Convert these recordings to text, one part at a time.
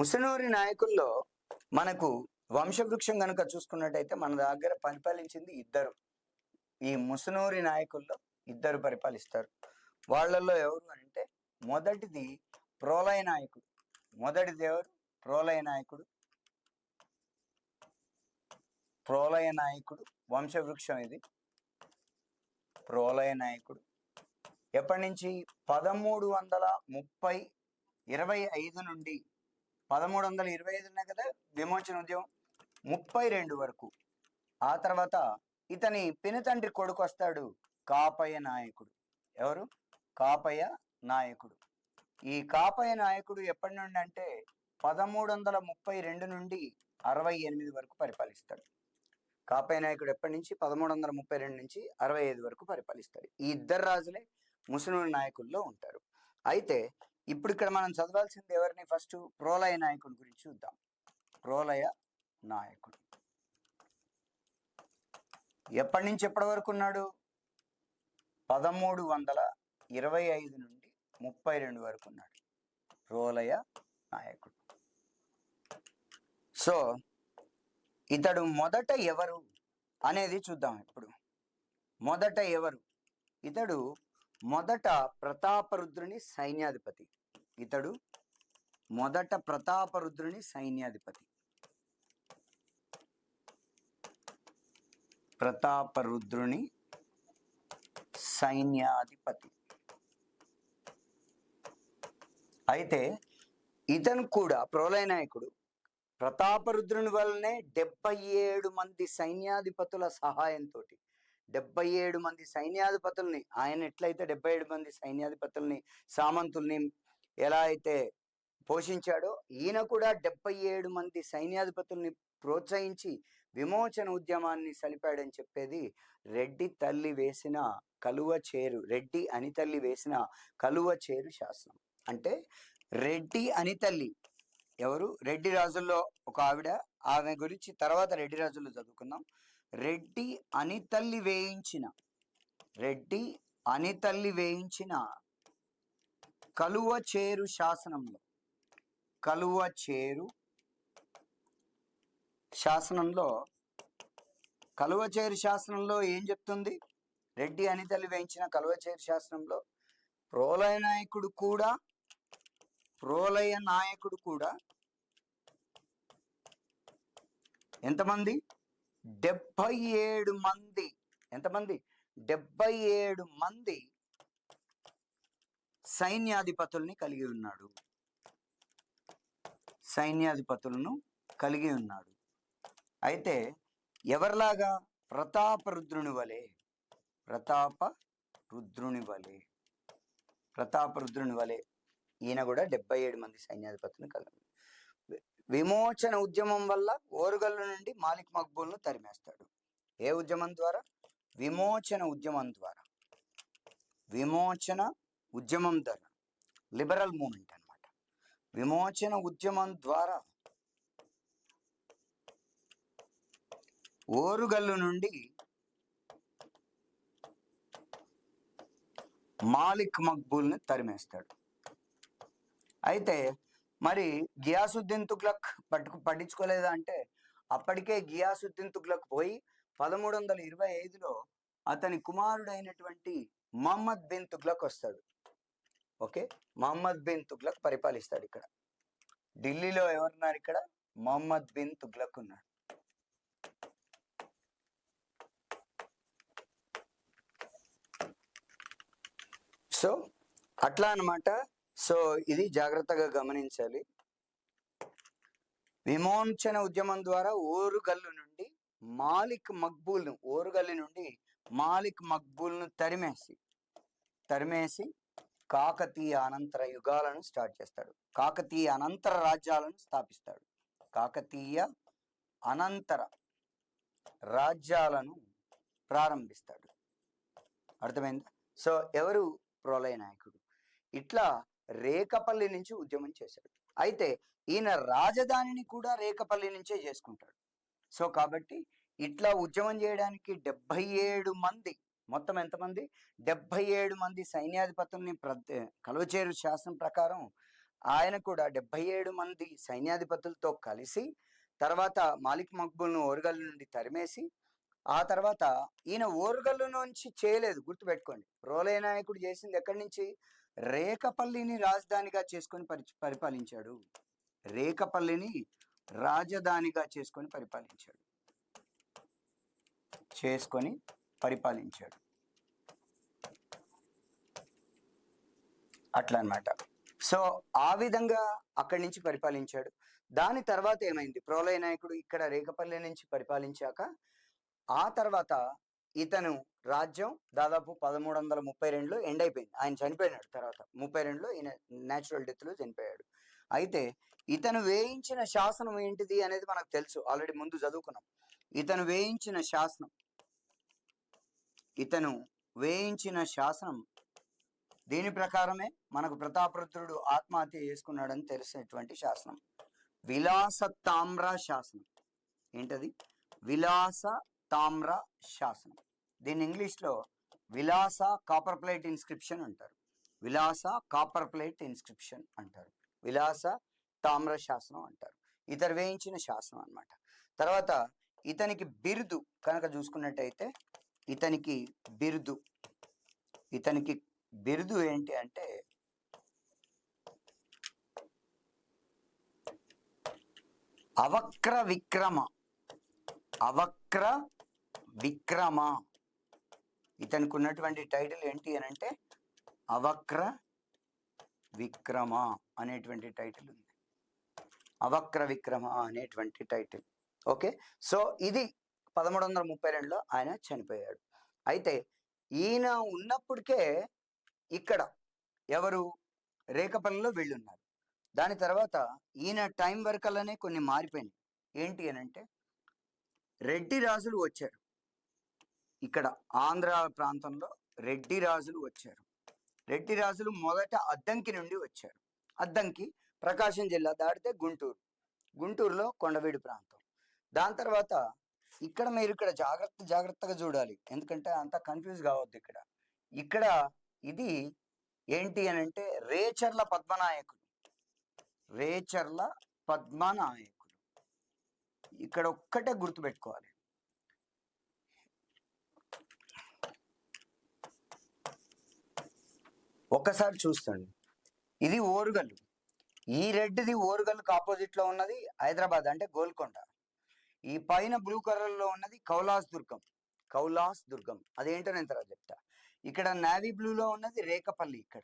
ముసనూరి నాయకుల్లో మనకు వంశవృక్షం కనుక చూసుకున్నట్టయితే మన దగ్గర పరిపాలించింది ఇద్దరు. ఈ ముసనూరి నాయకుల్లో ఇద్దరు పరిపాలిస్తారు. వాళ్ళల్లో ఎవరు అంటే మొదటిది ప్రోలయ నాయకుడు. మొదటిది ఎవరు? ప్రోలయ నాయకుడు. ప్రోలయ నాయకుడు. వంశవృక్షం ఇది. ప్రోలయ నాయకుడు. ఎప్పటి నుంచి? పదమూడు వందల ముప్పై ఇరవై ఐదు నుండి పదమూడు వందల ఇరవై ఐదునే కదా విమోచన ఉద్యమం ముప్పై రెండు వరకు. ఆ తర్వాత ఇతని పినతండ్రి కొడుకు వస్తాడు కాపయ్య నాయకుడు. ఎవరు? కాపయ్య నాయకుడు. ఈ కాపయ్య నాయకుడు ఎప్పటి నుండి అంటే పదమూడు వందల ముప్పై రెండు నుండి అరవై ఎనిమిది వరకు పరిపాలిస్తాడు. కాపయ్య నాయకుడు ఎప్పటి నుంచి? పదమూడు వందల ముప్పై రెండు నుంచి అరవై ఐదు వరకు పరిపాలిస్తాడు. ఈ ఇద్దరు రాజులే ముస్లిం నాయకుల్లో ఉంటారు. అయితే ఇప్పుడు ఇక్కడ మనం చదవాల్సింది ఎవరిని? ఫస్ట్ ప్రోలయ నాయకుడి గురించి చూద్దాం. ప్రోలయ నాయకుడు. ఎప్పటి నుంచి ఎప్పటి వరకు ఉన్నాడు? పదమూడు వందల ఇరవై ఐదు నుండి ముప్పై రెండు వరకు ఉన్నాడు. ప్రోలయ నాయకుడు. సో ఇతడు మొదట ఎవరు అనేది చూద్దాం ఇప్పుడు. మొదట ఎవరు? ఇతడు మొదట ప్రతాపరుద్రుని సైన్యాధిపతి. ఇతడు మొదట ప్రతాపరుద్రుని సైన్యాధిపతి. ప్రతాపరుద్రుని సైన్యాధిపతి. అయితే ఇతను కూడా ప్రోలయ నాయకుడు. ప్రతాపరుద్రుని వల్లనే డెబ్బై ఏడు మంది సైన్యాధిపతుల సహాయంతో డెబ్బై ఏడు మంది సైన్యాధిపతుల్ని ఆయన ఎట్లయితే డెబ్బై ఏడు మంది సైన్యాధిపతుల్ని సామంతుల్ని ఎలా అయితే పోషించాడో ఈయన కూడా డెబ్బై ఏడు మంది సైన్యాధిపతుల్ని ప్రోత్సహించి విమోచన ఉద్యమాన్ని సలిపాడని చెప్పేది రెడ్డి తల్లి వేసిన కలువ చేరు రెడ్డి అని తల్లి వేసిన కలువ చేరు శాసనం. అంటే రెడ్డి అని తల్లి ఎవరు? రెడ్డి రాజుల్లో ఒక ఆవిడ. ఆమె గురించి తర్వాత రెడ్డి రాజుల్లో చదువుకుందాం. రెడ్డి అని తల్లి వేయించిన రెడ్డి అని తల్లి వేయించిన కలువ చేరు శాసనంలో. కలువ చేరు శాసనంలో. కలువ చేరు శాసనంలో ఏం చెప్తుంది? రెడ్డి అని తల్లి వేయించిన కలువ చేరు శాసనంలో ప్రోలయ నాయకుడు కూడా ప్రోలయ నాయకుడు కూడా ఎంతమంది? డెబ్బై ఏడు మంది. ఎంతమంది? డెబ్బై ఏడు మంది సైన్యాధిపతుల్ని కలిగి ఉన్నాడు. సైన్యాధిపతులను కలిగి ఉన్నాడు. అయితే ఎవరిలాగా? ప్రతాప రుద్రుని వలె. ప్రతాప రుద్రుని వలె. ప్రతాప రుద్రుని వలె. ఈయన కూడా డెబ్బై ఏడు మంది సైన్యాధిపతులను కలిగి విమోచన ఉద్యమం వల్ల ఓరుగల్లు నుండి మాలిక్ మక్బూల్ను తరిమేస్తాడు. ఏ ఉద్యమం ద్వారా? విమోచన ఉద్యమం ద్వారా. విమోచన ఉద్యమం ద్వారా లిబరల్ మూమెంట్ అన్నమాట. విమోచన ఉద్యమం ద్వారా ఓరుగల్లు నుండి మాలిక్ మక్బూల్ని తరిమేస్తాడు. అయితే మరి గియాసుద్దీన్ తుగ్లక్ పట్టుకు పట్టించుకోలేదా అంటే అప్పటికే గియాసుద్దీన్ తుగ్లక్ పోయి పదమూడు వందల ఇరవై ఐదులో అతని కుమారుడైనటువంటి మహమ్మద్ బిన్ తుగ్లక్ వస్తాడు. ఓకే? మహమ్మద్ బిన్ తుగ్లక్ పరిపాలిస్తాడు ఇక్కడ. ఢిల్లీలో ఎవరున్నారు ఇక్కడ? మహమ్మద్ బిన్ తుగ్లక్ ఉన్నాడు. సో అట్లా అన్నమాట. సో ఇది జాగ్రత్తగా గమనించాలి. విమోచన ఉద్యమం ద్వారా ఓరుగల్లు నుండి మాలిక్ మక్బూల్ను ఓరుగల్లు నుండి మాలిక్ మక్బూల్ను తరిమేసి తరిమేసి కాకతీయ అనంతర యుగాలను స్టార్ట్ చేస్తాడు. కాకతీయ అనంతర రాజ్యాలను స్థాపిస్తాడు. కాకతీయ అనంతర రాజ్యాలను ప్రారంభిస్తాడు. అర్థమైందా? సో ఎవరు ప్రోలయ నాయకుడు? ఇట్లా రేకపల్లి నుంచి ఉద్యమం చేశాడు. అయితే ఈయన రాజధానిని కూడా రేకపల్లి నుంచే చేసుకుంటాడు. సో కాబట్టి ఇట్లా ఉద్యమం చేయడానికి డెబ్బై ఏడు మంది మొత్తం ఎంతమంది? డెబ్బై ఏడు మంది సైన్యాధిపతుల్ని ప్ర కలువచేరు శాసనం ప్రకారం ఆయన కూడా డెబ్బై ఏడు మంది సైన్యాధిపతులతో కలిసి తర్వాత మాలిక్ మక్బుల్ను ఓరుగల్లు నుండి తరిమేసి ఆ తర్వాత ఈయన ఓరుగల్లు నుంచి చేయలేదు గుర్తుపెట్టుకోండి. రోలే నాయకుడు చేసింది ఎక్కడి నుంచి? రేకపల్లిని రాజధానిగా చేసుకొని పరి పరిపాలించాడు. రేకపల్లిని రాజధానిగా చేసుకొని పరిపాలించాడు. చేసుకొని పరిపాలించాడు. అట్లా అన్నమాట సో ఆ విధంగా అక్కడి నుంచి పరిపాలించాడు. దాని తర్వాత ఏమైంది? ప్రోలయ నాయకుడు ఇక్కడ రేకపల్లి నుంచి పరిపాలించాక ఆ తర్వాత ఇతను రాజ్యం దాదాపు పదమూడు వందల ముప్పై రెండులో ఎండ్ అయిపోయింది. ఆయన చనిపోయినాడు తర్వాత. ముప్పై రెండులో ఈయన న్యాచురల్ డెత్లో చనిపోయాడు. అయితే ఇతను వేయించిన శాసనం ఏంటిది అనేది మనకు తెలుసు. ఆల్రెడీ ముందు చదువుకున్నాం. ఇతను వేయించిన శాసనం ఇతను వేయించిన శాసనం దీని ప్రకారమే? మనకు ప్రతాపరుద్రుడు ఆత్మహత్య చేసుకున్నాడని తెలిసినటువంటి శాసనం. విలాస తామ్ర శాసనం. ఏంటది? విలాస తామ్ర శాసనం. దీన్ని ఇంగ్లీష్లో విలాస కాపర్ ప్లేట్ ఇన్స్క్రిప్షన్ అంటారు. విలాస కాపర్ ప్లేట్ ఇన్స్క్రిప్షన్ అంటారు. విలాస తామ్ర శాసనం అంటారు. ఇతరు వేయించిన శాసనం అనమాట తర్వాత ఇతనికి బిరుదు కనుక చూసుకున్నట్టయితే ఇతనికి బిరుదు. ఇతనికి బిరుదు ఏంటి అంటే అవక్ర విక్రమ. అవక్ర విక్రమ. ఇతనికి ఉన్నటువంటి టైటిల్ ఏంటి అని అంటే అవక్ర విక్రమ అనేటువంటి టైటిల్ ఉంది. అవక్ర విక్రమ అనేటువంటి టైటిల్. ఓకే? సో ఇది పదమూడు వందల ముప్పై రెండులో ఆయన చనిపోయాడు. అయితే ఈయన ఉన్నప్పటికే ఇక్కడ ఎవరు? రేఖపల్లిలో వీళ్ళున్నారు. దాని తర్వాత ఈయన టైం వరకల్లానే కొన్ని మారిపోయినాయి. ఏంటి అని అంటే రెడ్డి రాజులు వచ్చారు. ఇక్కడ ఆంధ్ర ప్రాంతంలో రెడ్డి రాజులు వచ్చారు. రెడ్డి రాజులు మొదట అద్దంకి నుండి వచ్చారు. అద్దంకి ప్రకాశం జిల్లా దాటితే గుంటూరు. గుంటూరులో కొండవీడు ప్రాంతం. దాని తర్వాత ఇక్కడ మీరు ఇక్కడ జాగ్రత్త జాగ్రత్తగా చూడాలి. ఎందుకంటే అంత కన్ఫ్యూజ్ కావద్దు ఇక్కడ. ఇక్కడ ఇది ఏంటి అని అంటే రేచర్ల పద్మనాయకుడు. రేచర్ల పద్మనాయకుడు. ఇక్కడ ఒక్కటే గుర్తుపెట్టుకోవాలి. ఒక్కసారి చూస్తుంది ఇది ఓరుగల్లు. ఈ రెడ్డిది ఓరుగల్లుకు ఆపోజిట్లో ఉన్నది హైదరాబాద్ అంటే గోల్కొండ. ఈ పైన బ్లూ కలర్లో ఉన్నది కౌలాస్ దుర్గం. కౌలాస్ దుర్గం. అదేంటో నేను తర్వాత చెప్తా. ఇక్కడ నావీ బ్లూలో ఉన్నది రేకపల్లి ఇక్కడ.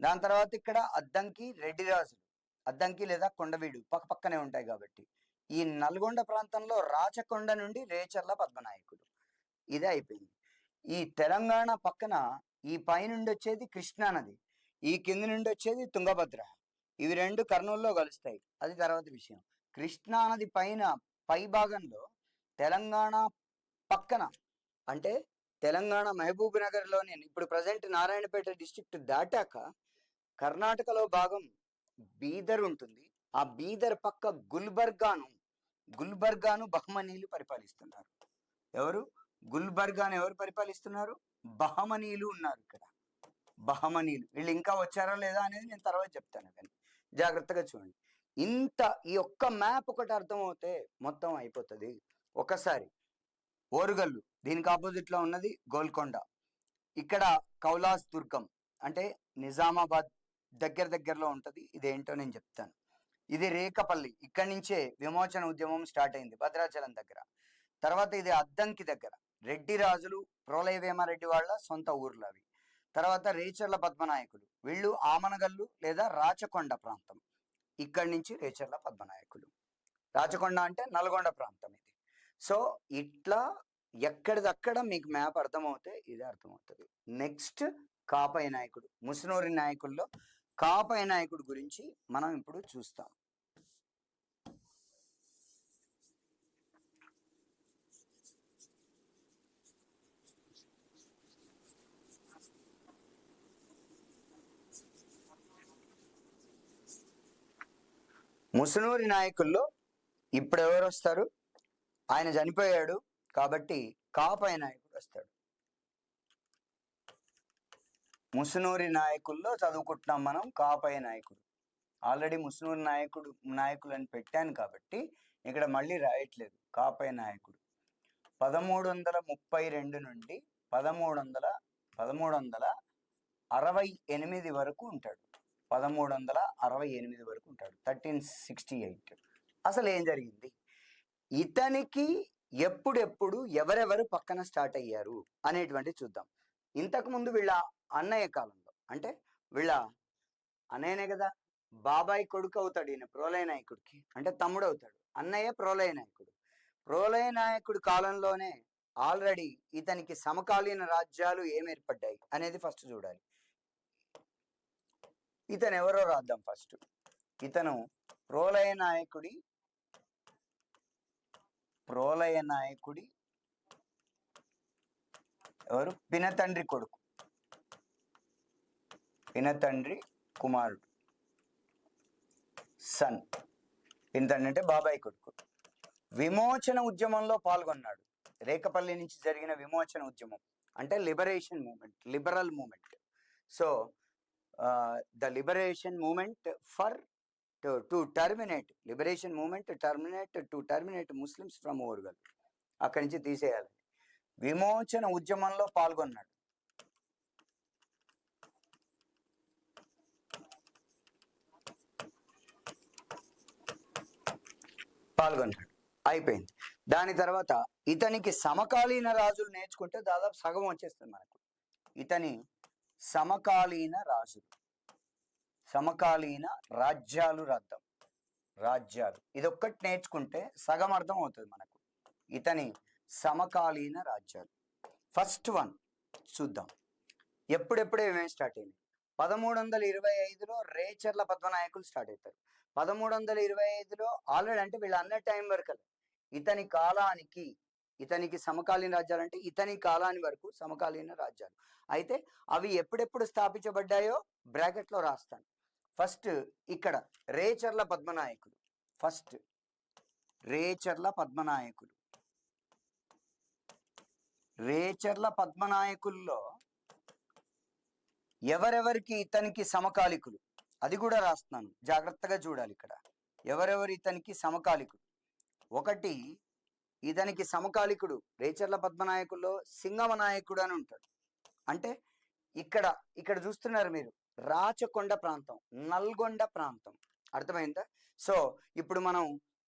దాని తర్వాత ఇక్కడ అద్దంకి రెడ్డి రాజులు. అద్దంకి లేదా కొండవీడు పక్క పక్కనే ఉంటాయి కాబట్టి. ఈ నల్గొండ ప్రాంతంలో రాచకొండ నుండి రేచర్ల పద్మనాయకుడు. ఇదే అయిపోయింది. ఈ తెలంగాణ పక్కన ఈ పైనుండి వచ్చేది కృష్ణా నది. ఈ కింది నుండి వచ్చేది తుంగభద్ర. ఇవి రెండు కర్నూలులో కలుస్తాయి. అది తర్వాత విషయం. కృష్ణానది పైన పై భాగంలో తెలంగాణ పక్కన అంటే తెలంగాణ మహబూబ్ నగర్లోని ఇప్పుడు ప్రజెంట్ నారాయణపేట డిస్టిక్ట్ దాటాక కర్ణాటకలో భాగం బీదర్ ఉంటుంది. ఆ బీదర్ పక్క గుల్బర్గాను గుల్బర్గాను బహమనీయులు పరిపాలిస్తున్నారు. ఎవరు? గుల్బర్గాను ఎవరు పరిపాలిస్తున్నారు? బహమనీలు ఉన్నారు ఇక్కడ. బహమనీలు. వీళ్ళు ఇంకా వచ్చారా లేదా అనేది నేను తర్వాత చెప్తాను. కానీ జాగ్రత్తగా చూడండి. ఇంత ఈ ఒక్క మ్యాప్ ఒకటి అర్థమవుతే మొత్తం అయిపోతుంది. ఒకసారి ఓరుగల్లు దీనికి ఆపోజిట్లో ఉన్నది గోల్కొండ. ఇక్కడ కౌలాస్ దుర్గం అంటే నిజామాబాద్ దగ్గర దగ్గరలో ఉంటుంది. ఇదేంటో నేను చెప్తాను. ఇది రేకపల్లి. ఇక్కడి నుంచే విమోచన ఉద్యమం స్టార్ట్ అయింది భద్రాచలం దగ్గర. తర్వాత ఇది అద్దంకి దగ్గర. రెడ్డి రాజులు ప్రోలయ వేమారెడ్డి వాళ్ళ సొంత ఊర్లు అవి తర్వాత రేచర్ల పద్మనాయకులు. వీళ్ళు ఆమనగల్లు లేదా రాచకొండ ప్రాంతం. ఇక్కడి నుంచి రేచర్ల పద్మనాయకులు. రాచకొండ అంటే నల్గొండ ప్రాంతం ఇది. సో ఇట్లా ఎక్కడిదక్కడ మీకు మ్యాప్ అర్థమవుతే ఇది అర్థమవుతుంది. నెక్స్ట్ కాపయ నాయకుడు ముసునూరి నాయకుల్లో కాపయ నాయకుడు గురించి మనం ఇప్పుడు చూస్తాం. ముసునూరి నాయకుల్లో ఇప్పుడు ఎవరు వస్తారు? ఆయన చనిపోయాడు కాబట్టి కాపయ నాయకుడు వస్తాడు. ముసునూరి నాయకుల్లో చదువుకుంటున్నాం మనం కాపయ నాయకుడు. ఆల్రెడీ ముసునూరి నాయకుడు నాయకులని పెట్టాను కాబట్టి ఇక్కడ మళ్ళీ రాయట్లేదు. కాపాయ నాయకుడు. పదమూడు వందల ముప్పై రెండు నుండి పదమూడు వందల పదమూడు వందల అరవై ఎనిమిది వరకు ఉంటాడు. పదమూడు వందల అరవై ఎనిమిది వరకు ఉంటాడు. Thirteen sixty eight. అసలు ఏం జరిగింది? ఇతనికి ఎప్పుడెప్పుడు ఎవరెవరు పక్కన స్టార్ట్ అయ్యారు అనేటువంటి చూద్దాం. ఇంతకు ముందు వీళ్ళ అన్నయ్య కాలంలో అంటే వీళ్ళ అన్నయ్యనే కదా బాబాయ్ కొడుకు అవుతాడు ఈయన ప్రోలయ నాయకుడికి అంటే తమ్ముడు అవుతాడు. అన్నయ్య ప్రోలయ నాయకుడు. ప్రోలయ నాయకుడు కాలంలోనే ఆల్రెడీ ఇతనికి సమకాలీన రాజ్యాలు ఏం ఏర్పడ్డాయి అనేది ఫస్ట్ చూడాలి. ఇతను ఎవరో రాద్దాం ఫస్ట్. ఇతను ప్రోలయ నాయకుడి ప్రోలయ నాయకుడి ఎవరు? పినతండ్రి కొడుకు. పినతండ్రి కుమారుడు. సన్. పినతండ్రి అంటే బాబాయ్ కొడుకు. విమోచన ఉద్యమంలో పాల్గొన్నాడు. రేకపల్లి నుంచి జరిగిన విమోచన ఉద్యమం. అంటే liberation movement liberal movement. So the liberation movement for to to terminate. Liberation movement terminate to terminate Muslims from Orugal అక్కడి నుంచి తీసేయాలి. విమోచన ఉద్యమంలో పాల్గొన్నాడు. పాల్గొన్నాడు. అయిపోయింది. దాని తర్వాత ఇతనికి సమకాలీన రాజులు నేర్చుకుంటే దాదాపు సగం వచ్చేస్తుంది మనకు. ఇతని సమకాలీన రాజులు. సమకాలీన రాజ్యాలు రద్దం. రాజ్యాలు. ఇదొక్కటి నేర్చుకుంటే సగం అర్థం అవుతుంది మనకు. ఇతని సమకాలీన రాజ్యాలు. ఫస్ట్ వన్ చూద్దాం. ఎప్పుడెప్పుడు ఏమేమి స్టార్ట్ అయింది పదమూడు వందల ఇరవై ఐదులో రేచర్ల పద్మనాయకులు స్టార్ట్ అవుతారు పదమూడు వందల ఇరవై ఐదులో ఆల్రెడీ అంటే వీళ్ళు అన్న టైం వరకు ఇతని కాలానికి ఇతనికి సమకాలీన రాజ్యాలు అంటే ఇతని కాలాని వరకు సమకాలీన రాజ్యాలు. అయితే అవి ఎప్పుడెప్పుడు స్థాపించబడ్డాయో బ్రాకెట్లో రాస్తాను. ఫస్ట్ ఇక్కడ రేచర్ల పద్మనాయకులు ఫస్ట్ రేచర్ల పద్మనాయకులు రేచర్ల పద్మనాయకుల్లో ఎవరెవరికి ఇతనికి సమకాలికులు? అది కూడా రాస్తున్నాను. జాగ్రత్తగా చూడాలి ఇక్కడ. ఎవరెవరు ఇతనికి సమకాలికులు? ఒకటి ఇతనికి సమకాలికుడు రేచర్ల పద్మనాయకుల్లో సింగమ నాయకుడు అని ఉంటాడు. అంటే ఇక్కడ ఇక్కడ చూస్తున్నారు మీరు రాచకొండ ప్రాంతం నల్గొండ ప్రాంతం. అర్థమైందా? సో ఇప్పుడు మనం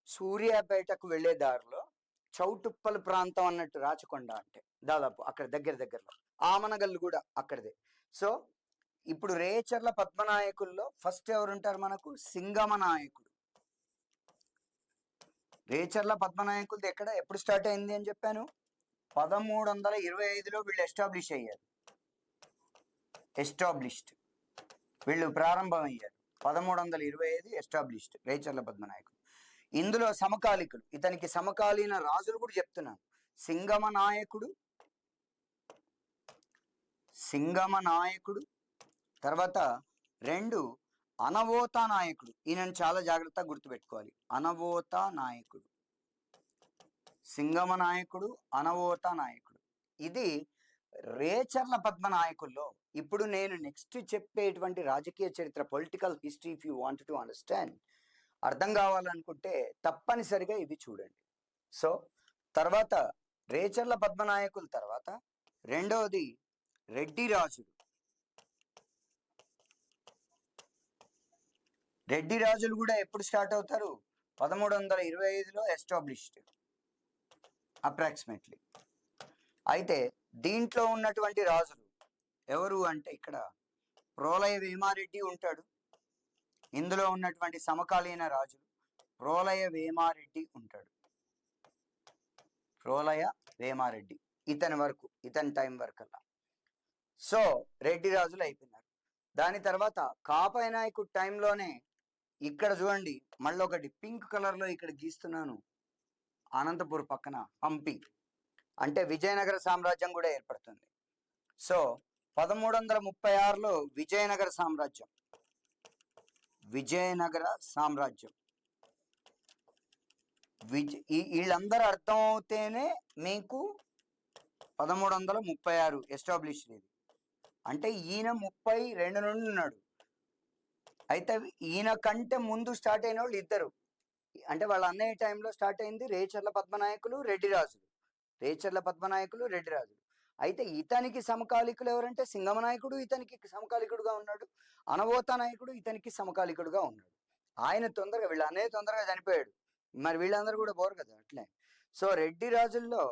సూర్యాపేటకు వెళ్ళే దారిలో చౌటుప్పల్ ప్రాంతం అన్నట్టు రాచకొండ అంటే దాదాపు అక్కడ దగ్గర దగ్గరలో. ఆమనగల్లు కూడా అక్కడదే. సో ఇప్పుడు రేచర్ల పద్మనాయకుల్లో ఫస్ట్ ఎవరుంటారు మనకు? సింగమ నాయకుడు రేచర్ల పద్మనాయకులది ఎక్కడ? ఎప్పుడు స్టార్ట్ అయింది అని చెప్పాను? పదమూడు వందల ఇరవై ఐదులో వీళ్ళు ఎస్టాబ్లిష్ అయ్యారు. ఎస్టాబ్లిష్డ్ వీళ్ళు ప్రారంభం అయ్యారు పదమూడు వందల ఇరవై ఐదు ఎస్టాబ్లిష్డ్ రేచర్ల పద్మనాయకుడు ఇందులో సమకాలికులు. ఇతనికి సమకాలీన రాజులు కూడా చెప్తున్నాను. సింగమ నాయకుడు సింగమ నాయకుడు తర్వాత రెండు అనవోత నాయకుడు. ఈయనను చాలా జాగ్రత్తగా గుర్తుపెట్టుకోవాలి. అనవోత నాయకుడు. సింగమ నాయకుడు అనవోత నాయకుడు. ఇది రేచర్ల పద్మ నాయకుల్లో ఇప్పుడు నేను నెక్స్ట్ చెప్పేటువంటి రాజకీయ చరిత్ర political history if you want to understand అర్థం కావాలనుకుంటే తప్పనిసరిగా ఇది చూడండి. సో తర్వాత రేచర్ల పద్మనాయకుల తర్వాత రెండవది రెడ్డి రాజుడు రెడ్డి రాజులు కూడా ఎప్పుడు స్టార్ట్ అవుతారు? పదమూడు వందల ఇరవై ఐదులో ఎస్టాబ్లిష్డ్. అప్రాక్సిమేట్లీ. అయితే దీంట్లో ఉన్నటువంటి రాజులు ఎవరు అంటే ఇక్కడ ప్రోలయ వేమారెడ్డి ఉంటాడు. ఇందులో ఉన్నటువంటి సమకాలీన రాజులు ప్రోలయ వేమారెడ్డి ఉంటాడు. ప్రోలయ వేమారెడ్డి. ఇతని వరకు ఇతని టైం వరకు అలా సో రెడ్డి రాజులు అయిపోయినారు. దాని తర్వాత కాపాయ నాయకుడు టైంలోనే ఇక్కడ చూడండి మళ్ళీ ఒకటి పింక్ కలర్లో ఇక్కడ గీస్తున్నాను. అనంతపూర్ పక్కన హంపి అంటే విజయనగర సామ్రాజ్యం కూడా ఏర్పడుతుంది. సో పదమూడు వందల ముప్పై ఆరులో విజయనగర సామ్రాజ్యం. విజయనగర సామ్రాజ్యం. విజ వీళ్ళందరూ అర్థం అవుతేనే మీకు పదమూడు వందల ముప్పై ఆరు ఎస్టాబ్లిష్ ఇది అంటే ఈయన ముప్పై రెండు నుండి ఉన్నాడు. అయితే ఈయన కంటే ముందు స్టార్ట్ అయిన వాళ్ళు ఇద్దరు. అంటే వాళ్ళ అన్నయ్య టైంలో స్టార్ట్ అయింది రేచర్ల పద్మనాయకులు రెడ్డిరాజులు రేచర్ల పద్మనాయకులు రెడ్డిరాజులు అయితే ఇతనికి సమకాలికులు ఎవరంటే సింగమనాయకుడు ఇతనికి సమకాలికుడుగా ఉన్నాడు. అనవోత నాయకుడు ఇతనికి సమకాలికుడుగా ఉన్నాడు. ఆయన తొందరగా వీళ్ళ అన్నయ్య తొందరగా చనిపోయాడు. మరి వీళ్ళందరూ కూడా బోరు కదా అట్లే. సో రెడ్డి రాజుల్లో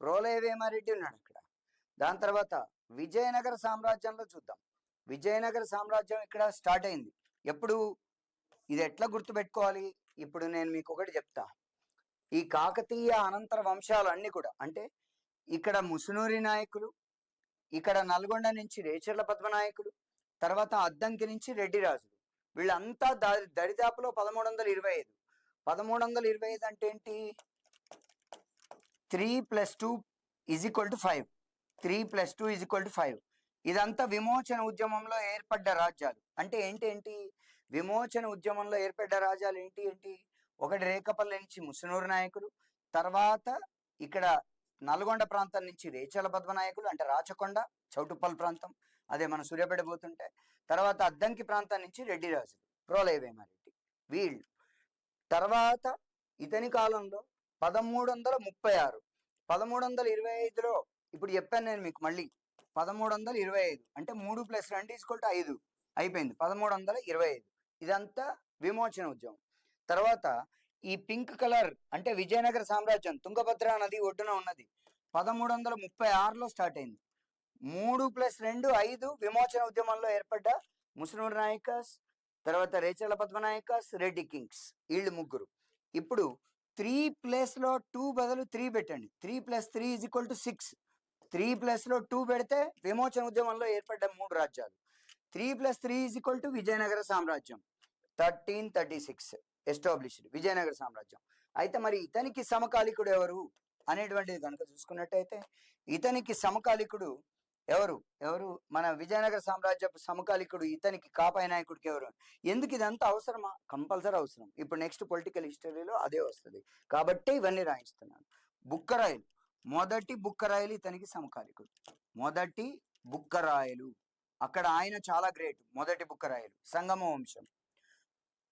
ప్రోలయవేమారెడ్డి ఉన్నాడు అక్కడ. దాని తర్వాత విజయనగర సామ్రాజ్యంలో చూద్దాం. విజయనగర సామ్రాజ్యం ఇక్కడ స్టార్ట్ అయింది. ఎప్పుడు ఇది ఎట్లా గుర్తుపెట్టుకోవాలి? ఇప్పుడు నేను మీకు ఒకటి చెప్తా. ఈ కాకతీయ అనంతర వంశాలు అన్ని కూడా అంటే ఇక్కడ ముసునూరి నాయకులు ఇక్కడ నల్గొండ నుంచి రేచర్ల పద్మనాయకులు తర్వాత అద్దంకి నుంచి రెడ్డిరాజులు వీళ్ళంతా దారి దరిదాపులో పదమూడు వందల ఇరవై ఐదు పదమూడు వందల ఇరవై ఐదు అంటే ఏంటి? Three plus two is equal to five. Three plus two is equal to five. ఇదంతా విమోచన ఉద్యమంలో ఏర్పడ్డ రాజ్యాలు. అంటే ఏంటి ఏంటి? విమోచన ఉద్యమంలో ఏర్పడ్డ రాజ్యాలు ఏంటి ఏంటి? ఒకటి రేకపల్లి నుంచి ముసునూరు నాయకులు తర్వాత ఇక్కడ నల్గొండ ప్రాంతం నుంచి రేచల పద్మనాయకులు అంటే రాచకొండ చౌటుప్పల్ ప్రాంతం అదే మన సూర్యాపేట పోతుంటే తర్వాత అద్దంకి ప్రాంతం నుంచి రెడ్డి రాజులు ప్రోలయవేమారెడ్డి వీళ్ళు. తర్వాత ఇతని కాలంలో పదమూడు వందల ముప్పై ఆరు పదమూడు వందల ఇరవై ఐదులో ఇప్పుడు చెప్పాను నేను మీకు మళ్ళీ పదమూడు వందల ఇరవై ఐదు. అంటే మూడు ప్లస్ రెండు ఈజ్వల్ టు ఐదు. అయిపోయింది. పదమూడు వందల ఇరవై ఐదు. ఇదంతా విమోచన ఉద్యమం. తర్వాత ఈ పింక్ కలర్ అంటే విజయనగర సామ్రాజ్యం తుంగభద్ర నది ఒడ్డున ఉన్నది. పదమూడు వందల ముప్పై ఆరులో స్టార్ట్ అయింది. మూడు ప్లస్ రెండు ఐదు విమోచన ఉద్యమంలో ఏర్పడ్డ ముస్లిం నాయకస్ తర్వాత రేచల పద్మనాయకస్ రెడ్డి కింగ్స్. వీళ్ళు ముగ్గురు. ఇప్పుడు త్రీ ప్లస్లో టూ బదులు త్రీ పెట్టండి. Three plus three is equal to six. Three ప్లస్లో టూ పెడితే విమోచన ఉద్యమంలో ఏర్పడ్డ మూడు రాజ్యాలు. Three plus three is equal to Vijayanagara సామ్రాజ్యం. Thirteen thirty six established Vijayanagara సామ్రాజ్యం. అయితే మరి ఇతనికి సమకాలికుడు ఎవరు అనేటువంటిది కనుక చూసుకున్నట్టయితే ఇతనికి సమకాలికుడు ఎవరు? ఎవరు? మన విజయనగర సామ్రాజ్యపు సమకాలికుడు ఇతనికి కాపాయ నాయకుడికి ఎవరు? ఎందుకు ఇదంతా అవసరమా? కంపల్సరీ అవసరం. ఇప్పుడు నెక్స్ట్ పొలిటికల్ హిస్టరీలో అదే వస్తుంది. కాబట్టి ఇవన్నీ రాయిస్తున్నాను. బుక్కరాయలు మొదటి బుక్కరాయలు ఇతనికి సమకాలికుడు మొదటి బుక్కరాయలు అక్కడ ఆయన చాలా గ్రేట్ మొదటి బుక్కరాయలు సంగమ వంశం.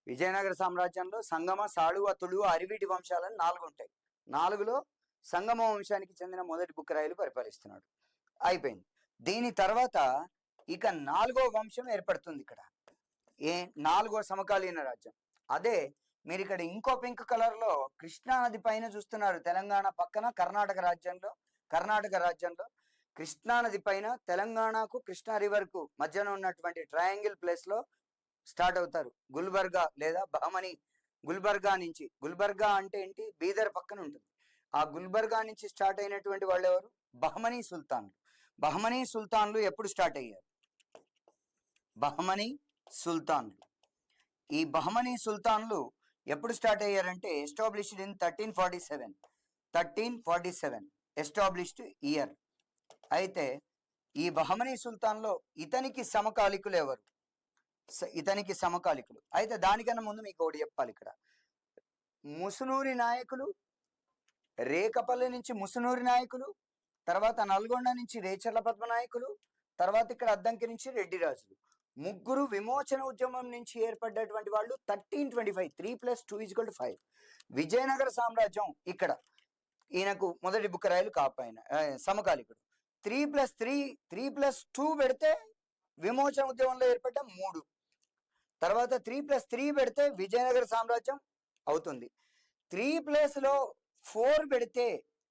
విజయనగర సామ్రాజ్యంలో సంగమ సాళువ తుళువ అరివిటి వంశాలని నాలుగు ఉంటాయి. నాలుగులో సంగమ వంశానికి చెందిన మొదటి బుక్కరాయలు పరిపాలిస్తున్నాడు. అయిపోయింది. దీని తర్వాత ఇక నాలుగో వంశం ఏర్పడుతుంది ఇక్కడ. ఏ నాలుగో సమకాలీన రాజ్యం. అదే మీరు ఇక్కడ ఇంకో పింక్ కలర్లో కృష్ణా నది పైన చూస్తున్నారు. తెలంగాణ పక్కన కర్ణాటక రాజ్యంలో కర్ణాటక రాజ్యంలో కృష్ణా నది పైన తెలంగాణకు కృష్ణా రివర్కు మధ్యన ఉన్నటువంటి ట్రయాంగిల్ ప్లేస్లో స్టార్ట్ అవుతారు. గుల్బర్గా లేదా బహమని గుల్బర్గా నుంచి. గుల్బర్గా అంటే ఏంటి? బీదర్ పక్కన ఉంటుంది. ఆ గుల్బర్గా నుంచి స్టార్ట్ అయినటువంటి వాళ్ళు ఎవరు? బహమనీ సుల్తాన్లు. బహమనీ సుల్తాన్లు ఎప్పుడు స్టార్ట్ అయ్యారు? బహమనీ సుల్తాన్లు. ఈ బహమనీ సుల్తాన్లు ఎప్పుడు స్టార్ట్ అయ్యారంటే established in thirteen forty seven. Thirteen forty seven. Established year. అయితే ఈ బహమనీ సుల్తాన్లో ఇతనికి సమకాలికులు ఎవరు? ఇతనికి సమకాలికులు. అయితే దానికన్నా ముందు మీకు ఒకటి చెప్పాలి ఇక్కడ. ముసునూరి నాయకులు రేకపల్లి నుంచి ముసునూరి నాయకులు తర్వాత నల్గొండ నుంచి రేచర్ల పద్మ నాయకులు తర్వాత ఇక్కడ అద్దంకి నుంచి రెడ్డి రాజులు. ముగ్గురు విమోచన ఉద్యమం నుంచి ఏర్పడ్డటువంటి వాళ్ళు thirteen twenty five three plus two is equal to five. Vijayanagara సామ్రాజ్యం ఇక్కడ. ఈయనకు మొదటి బుక్కరాయలు కాపాయన సమకాలికుడు. Three plus three three plus two పెడితే విమోచన ఉద్యమంలో ఏర్పడ్డ మూడు. తర్వాత త్రీ ప్లస్ త్రీ పెడితే విజయనగర సామ్రాజ్యం అవుతుంది. త్రీ ప్లస్లో ఫోర్ పెడితే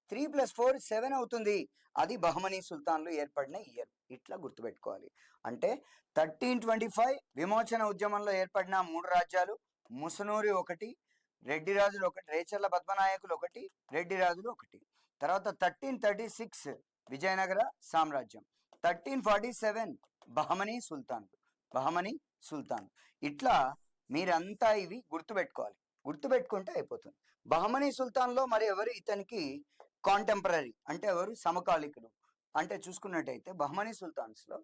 త్రీ ప్లస్ ఫోర్ సెవెన్ అవుతుంది. అది బహమనీ సుల్తాన్లు ఏర్పడిన ఇయర్. ఇట్లా గుర్తుపెట్టుకోవాలి. అంటే థర్టీన్ ట్వంటీ ఫైవ్ విమోచన ఉద్యమంలో ఏర్పడిన మూడు రాజ్యాలు. ముసనూరి ఒకటి రెడ్డి రాజులు ఒకటి రేచర్ల పద్మనాయకులు ఒకటి రెడ్డి రాజులు ఒకటి. తర్వాత థర్టీన్ థర్టీ సిక్స్ విజయనగర సామ్రాజ్యం. థర్టీన్ ఫార్టీ సెవెన్ బహమనీ సుల్తాన్లు. బహమనీ సుల్తాన్ ఇట్లా మీరంతా ఇవి గుర్తుపెట్టుకోవాలి. గుర్తుపెట్టుకుంటే అయిపోతుంది. బహమనీ సుల్తాన్లో మరి ఎవరు ఇతనికి కాంటెంపరీ అంటే ఎవరు? సమకాలికుడు. అంటే చూసుకున్నట్టయితే బహమనీ సుల్తాన్స్లో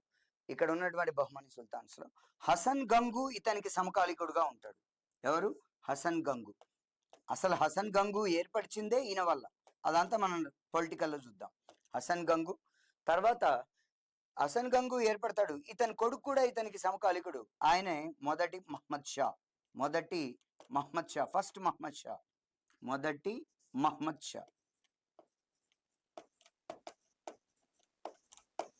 ఇక్కడ ఉన్నటువంటి బహమనీ సుల్తాన్స్లో హసన్ గంగు ఇతనికి సమకాలికుడుగా ఉంటాడు. ఎవరు? హసన్ గంగు. అసలు హసన్ గంగు ఏర్పరిచిందే ఈయన వల్ల. అదంతా మనం పొలిటికల్లో చూద్దాం. హసన్ గంగు. తర్వాత హసన్ గంగు ఏర్పడతాడు. ఇతని కొడుకు కూడా ఇతనికి సమకాలికుడు. ఆయనే మొదటి మహమ్మద్ షా. మొదటి మహమ్మద్ షా. ఫస్ట్ మహమ్మద్ షా. మొదటి మహమ్మద్ షా.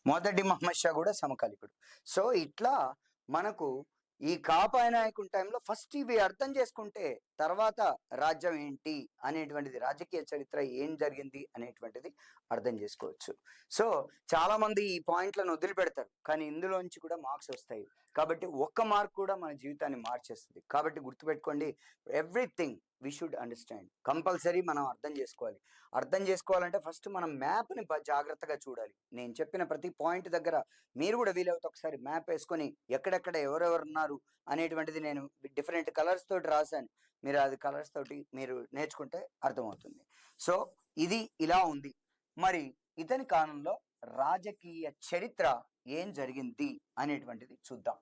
మొదటి మహమ్మద్ షా కూడా సమకాలికుడు. సో ఇట్లా మనకు ఈ కాపాయనాయకుని టైంలో ఫస్ట్ ఇవి అర్థం చేసుకుంటే తర్వాత రాజ్యం ఏంటి అనేటువంటిది రాజకీయ చరిత్ర ఏం జరిగింది అనేటువంటిది అర్థం చేసుకోవచ్చు. సో చాలా మంది ఈ పాయింట్లను వదిలిపెడతారు కానీ ఇందులోంచి కూడా మార్క్స్ వస్తాయి. కాబట్టి ఒక్క మార్క్ కూడా మన జీవితాన్ని మార్చేస్తుంది. కాబట్టి గుర్తుపెట్టుకోండి everything we should understand. Compulsory మనం అర్థం చేసుకోవాలి. అర్థం చేసుకోవాలంటే ఫస్ట్ మనం మ్యాప్ని జాగ్రత్తగా చూడాలి. నేను చెప్పిన ప్రతి పాయింట్ దగ్గర మీరు కూడా వీలవుతే ఒకసారి మ్యాప్ వేసుకొని ఎక్కడెక్కడ ఎవరెవరు ఉన్నారు అనేటువంటిది నేను డిఫరెంట్ కలర్స్ తోటి రాశాను. మీరు అది కలర్స్ తోటి మీరు నేర్చుకుంటే అర్థమవుతుంది. సో ఇది ఇలా ఉంది. మరి ఇతని కాలంలో రాజకీయ చరిత్ర ఏం జరిగింది అనేటువంటిది చూద్దాం.